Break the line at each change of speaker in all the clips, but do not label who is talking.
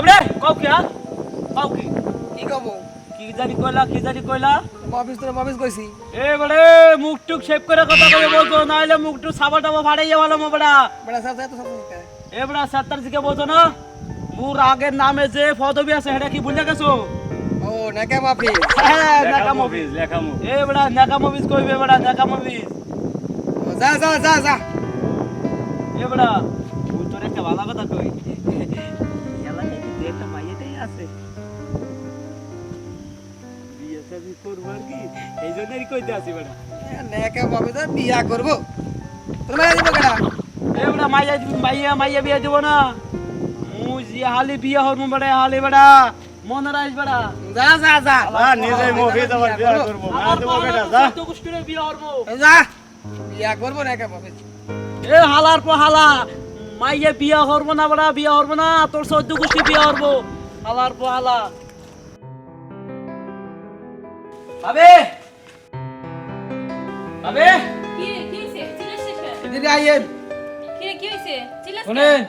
এবড়ে কও কি হ্যাঁ কও কি?
কি কব?
কি জানি কইলা কি জানি কইলা?
তোর কইছি।
এ বড়ে মুখ টুক শেভ করে কথা কই বলতো নাইলে মুখ টুক সাবা টাবা ফাড়াই যাওয়ালো মো বড়া
তো সব
এ বড়া সাত্তার বলতো না? মোর আগের নামে যে পদবি আছে সেটা কি ভুলে গেছো?
ও নাকা
হ্যাঁ নেকা লেখা মুভিজ এ বড়া নেকা মুভিজ কইবে বড়া নেকা মুভিজ।
যা যা যা যা।
এ বড়া তোর একটা ভালো কথা কই। আছে। বিয়ে শাদি করব আর কি? এই জন্যই কইতে আসি বড়া
নাকা মফিজ আর বিয়া করব। তোর মায়া দিব কেডা?
এবড়া মাইয়া মাইয়া মাইয়া বিয়া দিব না। মুই যে হালি বিয়া হরমু হালি মন
যা যা যা।
নিজে বিয়া করব। দেবো যা।
তো কুষ্টিরে বিয়া হরমু
যা বিয়া করব নাকা মফিজ
এ হালার পর হালা। মাইয়া বিয়া হরবো না বড়া বিয়া হরবো না। তোর সদ্য কুষ্টি বিয়া হরবো হালার পর হালা আবে আবে
কি কি হইছে? চিল্লাছিস কেন?
এদিকে আইয়েন
কি কি হইছে? চিল্লাস
শুনেন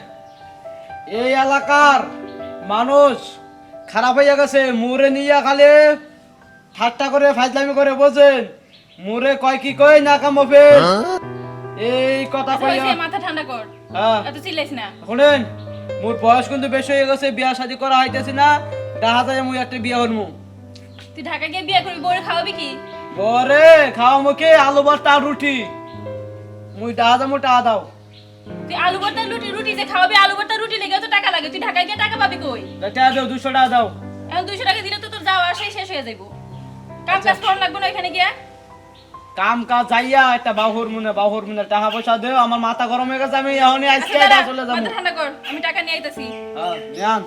এই এলাকার মানুষ খারাপ হয়ে গেছে মুরে নিয়ে খালি ঠাট্টা করে ফাজলামি করে বোঝেন মুরে কয় কি কই না কামবে এই কথা কইয়া
মাথা ঠান্ডা কর।
হ্যাঁ।
এত চিল্লাইস না।
শুনেন। মোর বয়স কিন্তু বেশি হয়ে গেছে বিয়া শাদি করা হইতেছে না। দেখা যায় মুই একটা বিয়া হরমু
তুই ঢাকা গিয়ে বিয়ে করবি বউরে খাওয়াবি কি?
বরে খাওয়া মুখে আলু ভর্তা রুটি। মুই ডাহা যাব টাহা দাও।
তুই আলু ভর্তা রুটি রুটি যে খাওয়াবি আলু ভর্তা রুটি লেগে তো টাকা লাগে। তুই ঢাকা গিয়ে টাকা পাবি কই?
টাহা দাও দুশো টাকা দাও।
এখন দুইশো টাকা দিলে তো তোর যাওয়া আসাই শেষ হয়ে যাইব। কাম কাজ করার লাগবে না এখানে গিয়া?
কাম কাজ যাইয়া একটা বাহুর মনে বাহুর মনে টাকা পয়সা দেও আমার মাথা গরম হয়ে গেছে আমি এখনই আজকে চলে যাব।
ঠান্ডা কর আমি টাকা নিয়ে আইতাছি।
হ্যাঁ, নেন।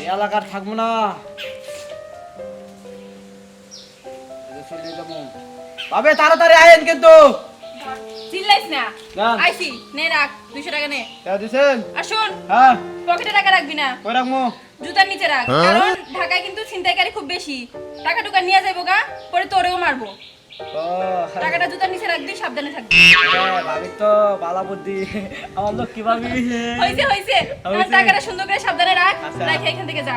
এই এলাকার থাকব না। চলে যাব। বাবে তাড়াতাড়ি আইন কিন্তু।
চিল্লাইস না। আইসি নে রাখ দুইশো টাকা নে।
টাকা দিছেন?
আর শোন
হ্যাঁ।
পকেটে টাকা রাখবি না।
কই রাখব?
জুতার নিচে রাখ। কারণ ঢাকায় কিন্তু ছিনতাইকারী খুব বেশি। টাকা টুকা নিয়ে যাইবো গা পরে তোরেও মারবো। টাকাটা জুতার নিচে রাখবি সাবধানে থাকবি।
হ্যাঁ, ভাবি তো বালা বুদ্ধি। আমার লোক কি ভাবি।
হইছে হইছে। টাকাটা সুন্দর করে সাবধানে রাখ
আচ্ছা।
রাখে এখান থেকে যা।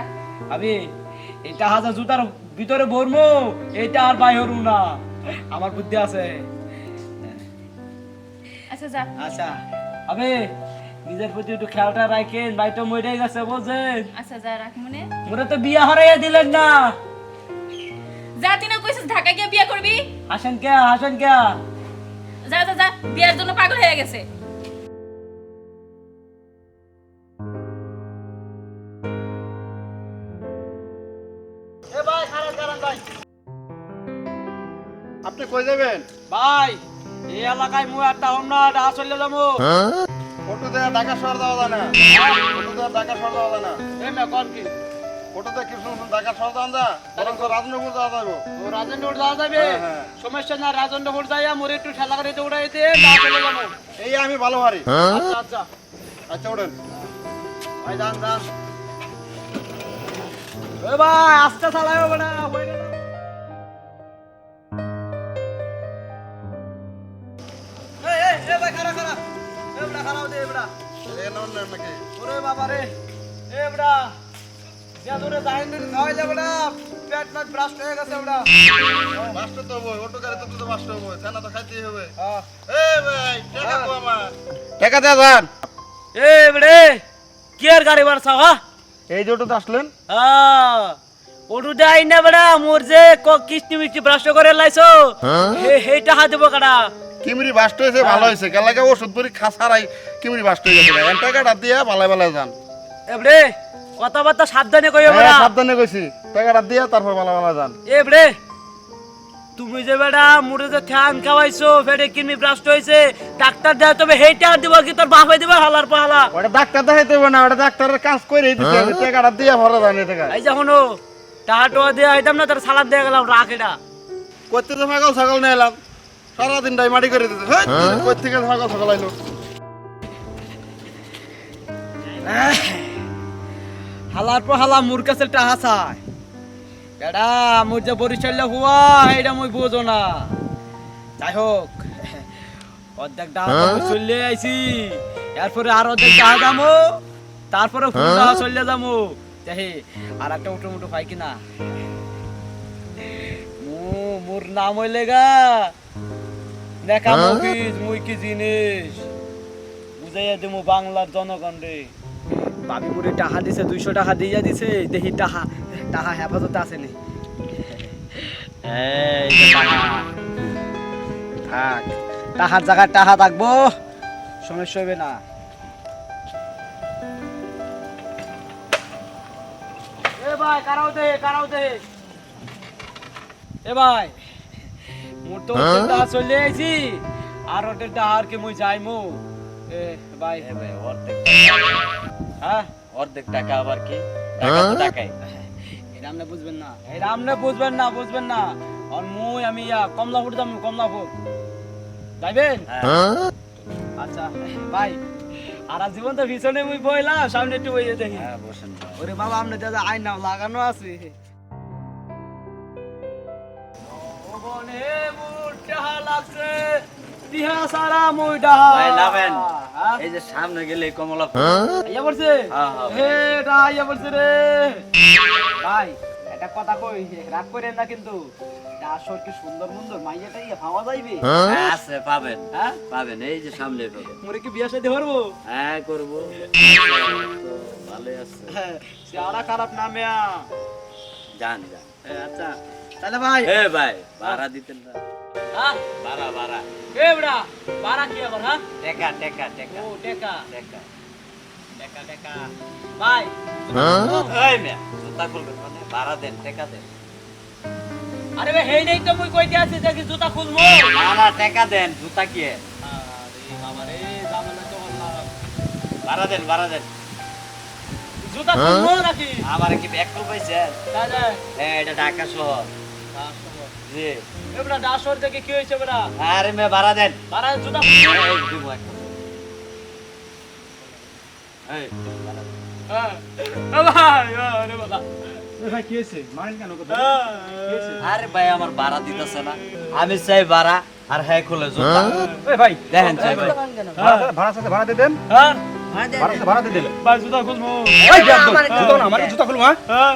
এটা হাজার জুতার ভিতরে ভরমো এটা আর বাই হরু না। আমার বুদ্ধি আছে।
আচ্ছা যা।
আচ্ছা। আবে নিজের প্রতি একটু খেয়ালটা রাখেন ভাই তো মরে গেছে বোঝেন
আচ্ছা যা রাখ মনে।
মোরে তো বিয়া হারাইয়া দিলেন না।
যা তুই না কইছিস ঢাকা গিয়ে বিয়ে করবি?
হাসেন কে হাসেন কে?
যা যা যা বিয়ার জন্য পাগল হয়ে গেছে।
এ ভাই খারাপ খারাপ ভাই।
আপনি কই যাবেন?
ভাই এই এলাকায় মু একটা অন্য একটা আসলে যাব।
ফটো ঢাকা শহর যাওয়া যায় না। ফটো ঢাকা শহর যাওয়া যায় না।
এই মে কোন কি?
ফটো দেয়া ঢাকা শহর যাওয়া যা বরং রাজনগর যাওয়া যাব
ও রাজেন্দ্র যাওয়া যাবে?
হ্যাঁ, হ্যাঁ।
সমস্যা না রাজেন্দ্র যাইয়া মোরে একটু ঠেলা করে উড়াইতে না চলে যাব।
এই আমি ভালো হারি
আচ্ছা আচ্ছা।
আচ্ছা ওঠেন
ভাই যান যান। এ ভাই আস্তে চালাও বড়া হয়ে ভাই এ বড়া খারাও দে বড়া
এই নাম নেন নাকি
ওরে বাবা রে এ যা খাওয়াই যা পেট পেট ব্রাস্ট হয়ে গেছে বড়া
মাস্টার তো হব অটো গাড়িতে তো মাস্টার হব ছানা তো খাইতেই হবে।
হ্যাঁ।
এ ভাই টাকা কো আমার। টাকা দেয়া যান।
এ বড়ে কি আর গাড়ি বাড়ছা হা
এই যে অটোতে আসলেন?
হ্যাঁ। না বড়া মোর যে ক- কিস্তি মিষ্টি ব্রাশ করে লাইছো হে হেটা হাত দেবো কাটা
কিমরি বাস্ট হয়েছে ভালো হয়েছে। গেলাকে ওষুধ পরি খাসারাই কিমরি বাস্ট হয়ে গেছে। এন টাকাটা দিয়ে বালায় বালায় যান।
এবড়ে কথাবার্তা সাবধানে কইও
হ্যাঁ,
বড়া
সাবধানে কইছি। টাকাটা দিয়ে তারপর বালা বালা যান।
এবড়ে তুমি যে বেড়া মুড়ে যে ঠ্যান খাওয়াইছো ফেটে কিমি ব্রাস্ট হয়েছে ডাক্তার দেয় তবে হেইটা দিব কি? তোর বাপে দিবে হালার পাহালা।
ওটা ডাক্তার দেখাইতে হবে না ওটা ডাক্তারের কাজ করে দিতে হবে। টাকাটা দিয়ে ভরা এই টাকা
এই যখন টাকা টোয়া দিয়ে আইতাম না তোর সালাদ দিয়ে গেলাম রাখ এটা।
করতে তো ছাগল ছাগল নিয়ে এলাম। সারাদিন ডাই মাটি করে দিতে। কই থেকে ছাগল ছাগল
হালার পর হালা মুর কাছে টাহা চায় বেড়া মুর যে হুয়া এটা মুই বুঝো না। যাই হোক অর্ধেক ডাহা চলে আইছি। এরপরে আর অর্ধেক টাকা যাব তারপরে ফুল টাকা চলে যাব দেখি আর একটা উঠো মুঠো পাই কিনা। মোর নাম হইলে গা। দেখা মফিজ মুই কি জিনিস। বুঝাইয়া দেবো বাংলার জনগণ রে। বাবি মুড়ি টাকা দিছে দুইশো টাকা দিয়া দিছে দেখি টাকা টাকা হেফাজতে আছে নি। এই যে টাকা থাক টাকার জায়গায় টাকা থাকব সমস্যা হবে না। এ ভাই কারাও দে কারাও দে এ ভাই। মোর তো হোটেল টাকা চলে আইছি। আর হোটেল আর কি মুই যাইমু? এ ভাই। হ্যাঁ?
অর্ধেক টাকা আবার কি? টাকা তো টাকাই।
এটা আপনি বুঝবেন না। এটা আপনি বুঝবেন না বুঝবেন না। আর মুই আমি ইয়া কমলাপুর যাইবেন? আচ্ছা ভাই আর জীবন তো পিছনে মুই বইলাম সামনে একটু বইয়ে দেখি।
হ্যাঁ বসেন
ওরে বাবা আপনি দাদা আয়না লাগানো আছে। ও বনে টাহা লাগছে তিহা সারা মুই ডাহা
ভাই, নামেন।
হ্যাঁ?
এই যে সামনে গেলে কমলা
আইয়া পড়ছে?
হ্যাঁ, হ্যাঁ,
হে এটা আইয়া পড়ছে রে। ভাই একটা কথা কই রাগ করেন না কিন্তু। আসর কি সুন্দর সুন্দর মাইয়াটা ইয়ে যাইবে।
আছে পাবেন।
হ্যাঁ?
পাবেন এই যে সামনে পাবেন।
মোরে কি বিয়া শাদী করব
হ্যাঁ করব। তো ভালোই আছে।
খারাপ না মেয়া?
যান যান।
হ্যাঁ, আচ্ছা। তাহলে ভাই।
এ ভাই ভাড়া দিতেন না।
হ্যাঁ?
ভাড়া ভাড়া।
এ বড়া কি আবার হ্যাঁ?
টেকা টেকা টেকা।
ও টেকা।
টেকা।
টেকা টেকা। ভাই।
এই মিয়া জুতা খুলবেন মানে? ভাড়া দেন টেকা দেন।
আরে ভাই হেই নেই তো মুই কইতে আছি যে কি জুতা খুলবো।
না না টেকা দেন জুতা কি?
আরে বাবা রে তো
ভাড়া দেন ভাড়া দেন।
জুতা খুলবো নাকি?
আমার কি ব্যাগ খুল পাইছেন
দাদা
হ্যাঁ এটা ঢাকা শহর। জি।
এবড়া ডাসর থেকে কি হইছে বড়া
আরে মে ভাড়া দেন।
বারা জুতা। খুলবো
এই দিব একটা। এই, ভাড়া
হ্যাঁ। ভাই আরে বাবা।
ভাই কি হয়েছে? মারেন কেন কথা?
আরে ভাই আমার ভাড়া দিতেছে না। আমি চাই ভাড়া আর হ্যাঁ খুলে জুতা।
ভাই
দেখেন চাই ভাই।
ভাড়া- ভাড়ার সাথে ভাড়া দিয়ে দেন।
হ্যাঁ।
ভাড়া দিয়ে দিলে
ভাই জুতা খুলবো।
জুতা না আমার জুতা খুলবো হ্যাঁ।
হ্যাঁ।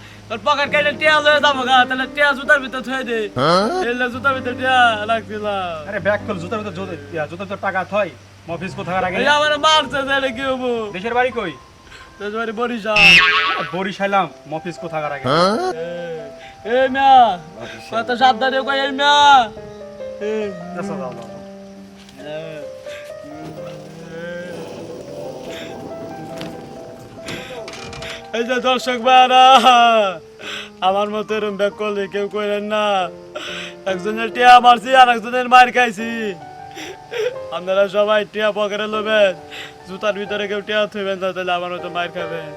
পকেট কেটে টিয়া লয়ে যাব গা তাহলে টিয়া জুতার ভিতর থয়ে দে। এলে জুতার ভিতর টিয়া রাখছিলাম
আরে ব্যাগ খুল জুতার ভিতর জুতা জুতার ভিতর টাকা থয়। মফিজ কোথায় রাখে
এই আমার মারছে তাহলে কি হব?
দেশের বাড়ি কই?
তোর বাড়ি বরিশাল।
বরিশাইলাম মফিজ কোথায় রাখে
এ মিয়া কত সাবধানে কই এই মিয়া। এই
আচ্ছা, দাও, দাও,
এই যে দর্শক ভাইরা, আমার মতো এরম ব্যাগ করলে কেউ করেন না। একজনের টিয়া মারছি আর একজনের মার খাইছি। আপনারা সবাই টিয়া পকেটে লোবেন জুতার ভিতরে কেউ টিয়া থইবেন তাহলে আমার মতো মার খাবেন।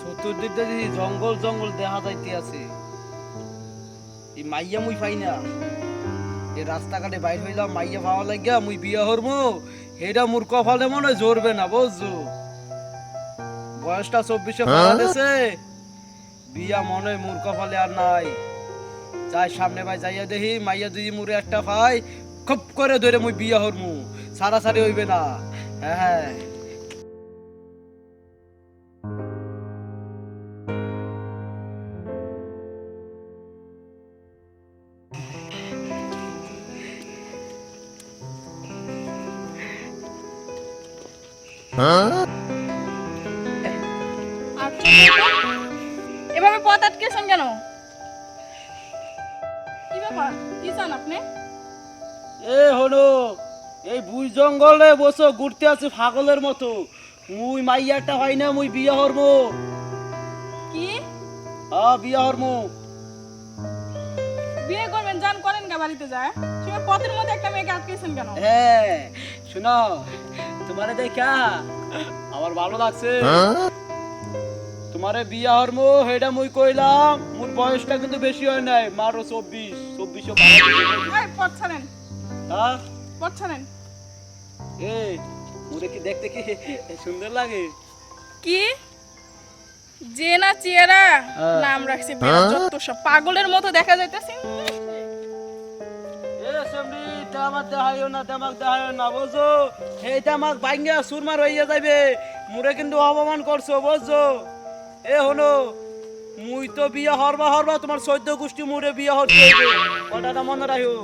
চতুর্দিক জঙ্গল জঙ্গল দেখা যাইতে আছে এই মাইয়া মুই পাই না। এই রাস্তাঘাটে বাইর হইলাম মাইয়া পাওয়া লাগিয়া মুই বিয়া হরমু। এটা মোর কপালে মনে জোরবে না বুঝছ? বয়সটা চব্বিশে পাওয়া গেছে বিয়া মনে হয় মোর কপালে আর নাই। যাই সামনে ভাই যাইয়া দেখি মাইয়া যদি মুরে একটা পাই খুব করে ধরে মুই বিয়া হরমু। সারা সারি হইবে না। হ্যাঁ।
এভাবে পথ আটকেছেন কেন? কি ব্যাপার? কি চান আপনি?
এ হলো এই বুই জঙ্গলে বসো ঘুরতে আছে পাগলের মতো। মুই মাইয়াটা হয় না মুই বিয়া হরমু
কি?
আ বিয়া হরমু
বিয়ে করবেন যান করেন গা বাড়িতে যায়। সে পথের মধ্যে একটা মেয়েকে আটকেছেন কেন?
হ্যাঁ শোনো। তোমারে দেখা। আমার ভালো লাগছে। তোমারে বিয়া হরমো হেডা মুই কইলাম। মোর বয়সটা কিন্তু বেশি হয় নাই মারো চব্বিশ।
এই পথ
হ্যাঁ
পথ ছাড়েন।
এই মোরে কি দেখতে কি সুন্দর লাগে?
কি? যে না চেহারা?
হ্যাঁ।
নাম রাখছে যত সব। পাগলের মতো দেখা যাইতেছে।
তামাক দেখাইও না, দেমাক দেখাইও না, বুঝছ? এই দেমাক ভাঙ্গা সুরমার হইয়া যাইবে। মুরে কিন্তু অপমান করছ, বুঝছ? এ হলো, মুই তো বিয়া হরবা হরবা তোমার সৈদ্য গোষ্ঠী মুরে বিয়া হচ্ছে। কথাটা মনে রাখো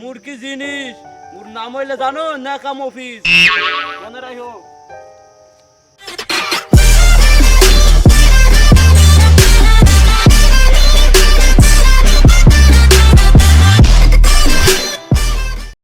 মুর কি জিনিস? মুর নাম হইলে জানো, নাকাম অফিস। মনে রাখো